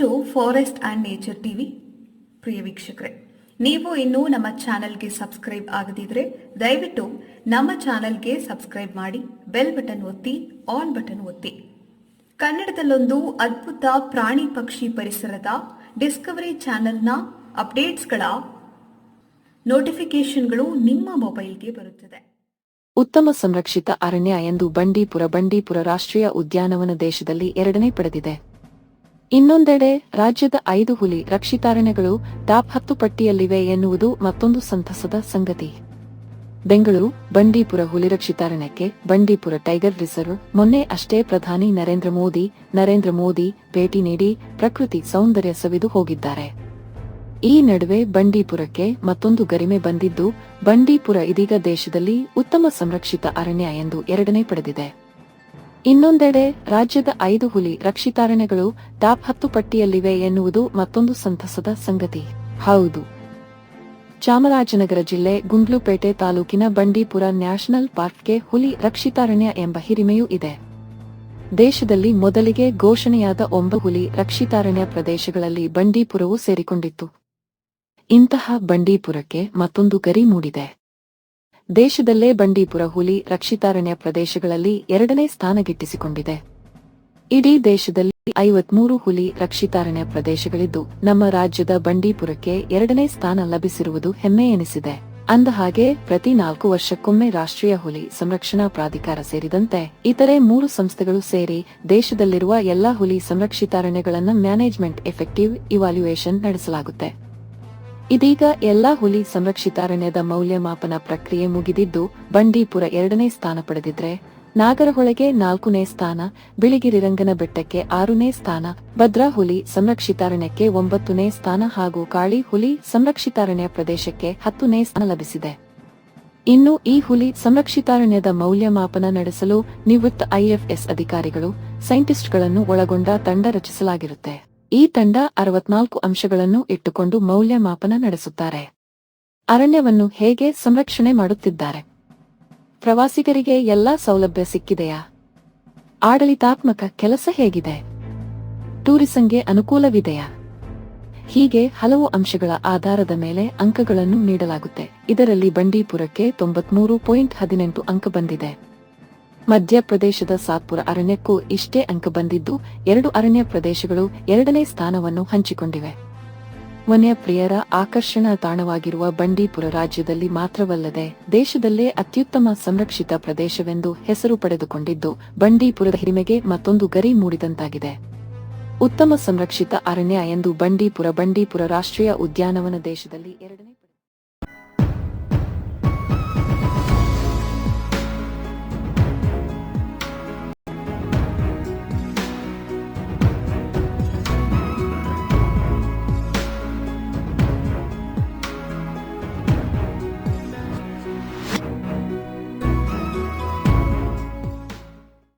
To forest and nature TV ಪ್ರಿಯ ವೀಕ್ಷಕರೇ, ನೀವು ಇನ್ನೂ ನಮ್ಮ ಚಾನಲ್ಗೆ ಸಬ್ಸ್ಕ್ರೈಬ್ ಆಗದಿದ್ರೆ ದಯವಿಟ್ಟು ನಮ್ಮ ಚಾನಲ್ಗೆ ಸಬ್ಸ್ಕ್ರೈಬ್ ಮಾಡಿ, ಬೆಲ್ ಬಟನ್ ಒತ್ತಿ, ಆಲ್ ಬಟನ್ ಒತ್ತಿ. ಕನ್ನಡದಲ್ಲೊಂದು ಅದ್ಭುತ ಪ್ರಾಣಿ ಪಕ್ಷಿ ಪರಿಸರದ ಡಿಸ್ಕವರಿ ಚಾನೆಲ್ನ ಅಪ್ಡೇಟ್ಸ್ಗಳ ನೋಟಿಫಿಕೇಶನ್ಗಳು ನಿಮ್ಮ ಮೊಬೈಲ್ಗೆ ಬರುತ್ತದೆ. ಉತ್ತಮ ಸಂರಕ್ಷಿತ ಅರಣ್ಯ ಎಂದು ಬಂಡೀಪುರ ಬಂಡೀಪುರ ರಾಷ್ಟ್ರೀಯ ಉದ್ಯಾನವನ ದೇಶದಲ್ಲಿ ಎರಡನೇ ಪಡೆದಿದೆ. ಇನ್ನೊಂದೆಡೆ, ರಾಜ್ಯದ ಐದು ಹುಲಿ ರಕ್ಷಿತಾರಣ್ಯಗಳು ಟಾಪ್ ಹತ್ತು ಪಟ್ಟಿಯಲ್ಲಿವೆ ಎನ್ನುವುದು ಮತ್ತೊಂದು ಸಂತಸದ ಸಂಗತಿ. ಬೆಂಗಳೂರು, ಬಂಡೀಪುರ ಹುಲಿ ರಕ್ಷಿತಾರಣ್ಯಕ್ಕೆ ಬಂಡೀಪುರ ಟೈಗರ್ ರಿಸರ್ವ್, ಮೊನ್ನೆ ಅಷ್ಟೇ ಪ್ರಧಾನಿ ನರೇಂದ್ರ ಮೋದಿ ನರೇಂದ್ರ ಮೋದಿ ಭೇಟಿ ನೀಡಿ ಪ್ರಕೃತಿ ಸೌಂದರ್ಯ ಸವಿದು ಹೋಗಿದ್ದಾರೆ. ಈ ನಡುವೆ ಬಂಡೀಪುರಕ್ಕೆ ಮತ್ತೊಂದು ಗರಿಮೆ ಬಂದಿದ್ದು, ಬಂಡೀಪುರ ಇದೀಗ ದೇಶದಲ್ಲಿ ಉತ್ತಮ ಸಂರಕ್ಷಿತ ಅರಣ್ಯ ಎಂದು ಎರಡನೇ ಪಡೆದಿದೆ. ಇನ್ನೊಂದೆಡೆ, ರಾಜ್ಯದ ಐದು ಹುಲಿ ರಕ್ಷಿತಾರಣ್ಯಗಳು ಟಾಪ್ ಹತ್ತು ಪಟ್ಟಿಯಲ್ಲಿವೆ ಎನ್ನುವುದು ಮತ್ತೊಂದು ಸಂತಸದ ಸಂಗತಿ. ಹೌದು. ಚಾಮರಾಜನಗರ ಜಿಲ್ಲೆ ಗುಂಡ್ಲುಪೇಟೆ ತಾಲೂಕಿನ ಬಂಡೀಪುರ ನ್ಯಾಷನಲ್ ಪಾರ್ಕ್ಗೆ ಹುಲಿ ರಕ್ಷಿತಾರಣ್ಯ ಎಂಬ ಹಿರಿಮೆಯೂ ಇದೆ. ದೇಶದಲ್ಲಿ ಮೊದಲಿಗೆ ಘೋಷಣೆಯಾದ ಒಂಬ ಹುಲಿ ರಕ್ಷಿತಾರಣ್ಯ ಪ್ರದೇಶಗಳಲ್ಲಿ ಬಂಡೀಪುರವು ಸೇರಿಕೊಂಡಿತ್ತು. ಇಂತಹ ಬಂಡೀಪುರಕ್ಕೆ ಮತ್ತೊಂದು ಗರಿ ಮೂಡಿದೆ. ದೇಶದಲ್ಲೇ ಬಂಡೀಪುರ ಹುಲಿ ರಕ್ಷಿತಾರಣ್ಯ ಪ್ರದೇಶಗಳಲ್ಲಿ ಎರಡನೇ ಸ್ಥಾನ ಗಿಟ್ಟಿಸಿಕೊಂಡಿದೆ. ಇಡೀ ದೇಶದಲ್ಲಿ ಐವತ್ಮೂರು ಹುಲಿ ರಕ್ಷಿತಾರಣ್ಯ ಪ್ರದೇಶಗಳಿದ್ದು, ನಮ್ಮ ರಾಜ್ಯದ ಬಂಡೀಪುರಕ್ಕೆ ಎರಡನೇ ಸ್ಥಾನ ಲಭಿಸಿರುವುದು ಹೆಮ್ಮೆ ಎನಿಸಿದೆ ಅಂದಹಾಗೆ ಪ್ರತಿ ನಾಲ್ಕು ವರ್ಷಕ್ಕೊಮ್ಮೆ ರಾಷ್ಟ್ರೀಯ ಹುಲಿ ಸಂರಕ್ಷಣಾ ಪ್ರಾಧಿಕಾರ ಸೇರಿದಂತೆ ಇತರೆ ಮೂರು ಸಂಸ್ಥೆಗಳು ಸೇರಿ ದೇಶದಲ್ಲಿರುವ ಎಲ್ಲಾ ಹುಲಿ ಸಂರಕ್ಷಿತಾರಣ್ಯಗಳನ್ನು ಮ್ಯಾನೇಜ್ಮೆಂಟ್ ಎಫೆಕ್ಟಿವ್ ಇವಾಲ್ಯುಯೇಷನ್ ನಡೆಸಲಾಗುತ್ತೆ. ಇದೀಗ ಎಲ್ಲಾ ಹುಲಿ ಸಂರಕ್ಷಿತಾರಣ್ಯದ ಮೌಲ್ಯಮಾಪನ ಪ್ರಕ್ರಿಯೆ ಮುಗಿದಿದ್ದು, ಬಂಡೀಪುರ ಎರಡನೇ ಸ್ಥಾನ ಪಡೆದಿದ್ರೆ, ನಾಗರಹೊಳೆಗೆ ನಾಲ್ಕನೇ ಸ್ಥಾನ, ಬಿಳಿಗಿರಿರಂಗನ ಬೆಟ್ಟಕ್ಕೆ ಆರನೇ ಸ್ಥಾನ, ಭದ್ರಾ ಹುಲಿ ಸಂರಕ್ಷಿತಾರಣ್ಯಕ್ಕೆ ಒಂಬತ್ತನೇ ಸ್ಥಾನ ಹಾಗೂ ಕಾಳಿ ಹುಲಿ ಸಂರಕ್ಷಿತಾರಣ್ಯ ಪ್ರದೇಶಕ್ಕೆ ಹತ್ತನೇ ಸ್ಥಾನ ಲಭಿಸಿದೆ. ಇನ್ನು ಈ ಹುಲಿ ಸಂರಕ್ಷಿತಾರಣ್ಯದ ಮೌಲ್ಯಮಾಪನ ನಡೆಸಲು ನಿವೃತ್ತ ಐಎಫ್ಎಸ್ ಅಧಿಕಾರಿಗಳು, ಸೈಂಟಿಸ್ಟ್ಗಳನ್ನು ಒಳಗೊಂಡ ತಂಡ ರಚಿಸಲಾಗಿರುತ್ತೆ. ಈ ತಂಡ ಅರವತ್ನಾಲ್ಕು ಅಂಶಗಳನ್ನು ಇಟ್ಟುಕೊಂಡು ಮೌಲ್ಯಮಾಪನ ನಡೆಸುತ್ತಾರೆ. ಅರಣ್ಯವನ್ನು ಹೇಗೆ ಸಂರಕ್ಷಣೆ ಮಾಡುತ್ತಿದ್ದಾರೆ? ಪ್ರವಾಸಿಗರಿಗೆ ಎಲ್ಲಾ ಸೌಲಭ್ಯ ಸಿಕ್ಕಿದೆಯಾ? ಆಡಳಿತಾತ್ಮಕ ಕೆಲಸ ಹೇಗಿದೆ? ಟೂರಿಸಂಗೆ ಅನುಕೂಲವಿದೆಯಾ? ಹೀಗೆ ಹಲವು ಅಂಶಗಳ ಆಧಾರದ ಮೇಲೆ ಅಂಕಗಳನ್ನು ನೀಡಲಾಗುತ್ತೆ. ಇದರಲ್ಲಿ ಬಂಡೀಪುರಕ್ಕೆ ತೊಂಬತ್ಮೂರು ಪಾಯಿಂಟ್ ಹದಿನೆಂಟು ಅಂಕ ಬಂದಿದೆ. ಮಧ್ಯಪ್ರದೇಶದ ಸಾತ್ಪುರ ಅರಣ್ಯಕ್ಕೂ ಇಷ್ಟೇ ಅಂಕ ಬಂದಿದ್ದು ಎರಡು ಅರಣ್ಯ ಪ್ರದೇಶಗಳು ಎರಡನೇ ಸ್ಥಾನವನ್ನು ಹಂಚಿಕೊಂಡಿವೆ. ವನ್ಯಪ್ರಿಯರ ಆಕರ್ಷಣಾ ತಾಣವಾಗಿರುವ ಬಂಡೀಪುರ ರಾಜ್ಯದಲ್ಲಿ ಮಾತ್ರವಲ್ಲದೆ ದೇಶದಲ್ಲೇ ಅತ್ಯುತ್ತಮ ಸಂರಕ್ಷಿತ ಪ್ರದೇಶವೆಂದು ಹೆಸರು ಪಡೆದುಕೊಂಡಿದ್ದು, ಬಂಡೀಪುರದ ಹಿರಿಮೆಗೆ ಮತ್ತೊಂದು ಗರಿ ಮೂಡಿದಂತಾಗಿದೆ. ಉತ್ತಮ ಸಂರಕ್ಷಿತ ಅರಣ್ಯ ಎಂದು ಬಂಡೀಪುರ ಬಂಡೀಪುರ ರಾಷ್ಟ್ರೀಯ ಉದ್ಯಾನವನ ದೇಶದಲ್ಲಿ ಎರಡನೇ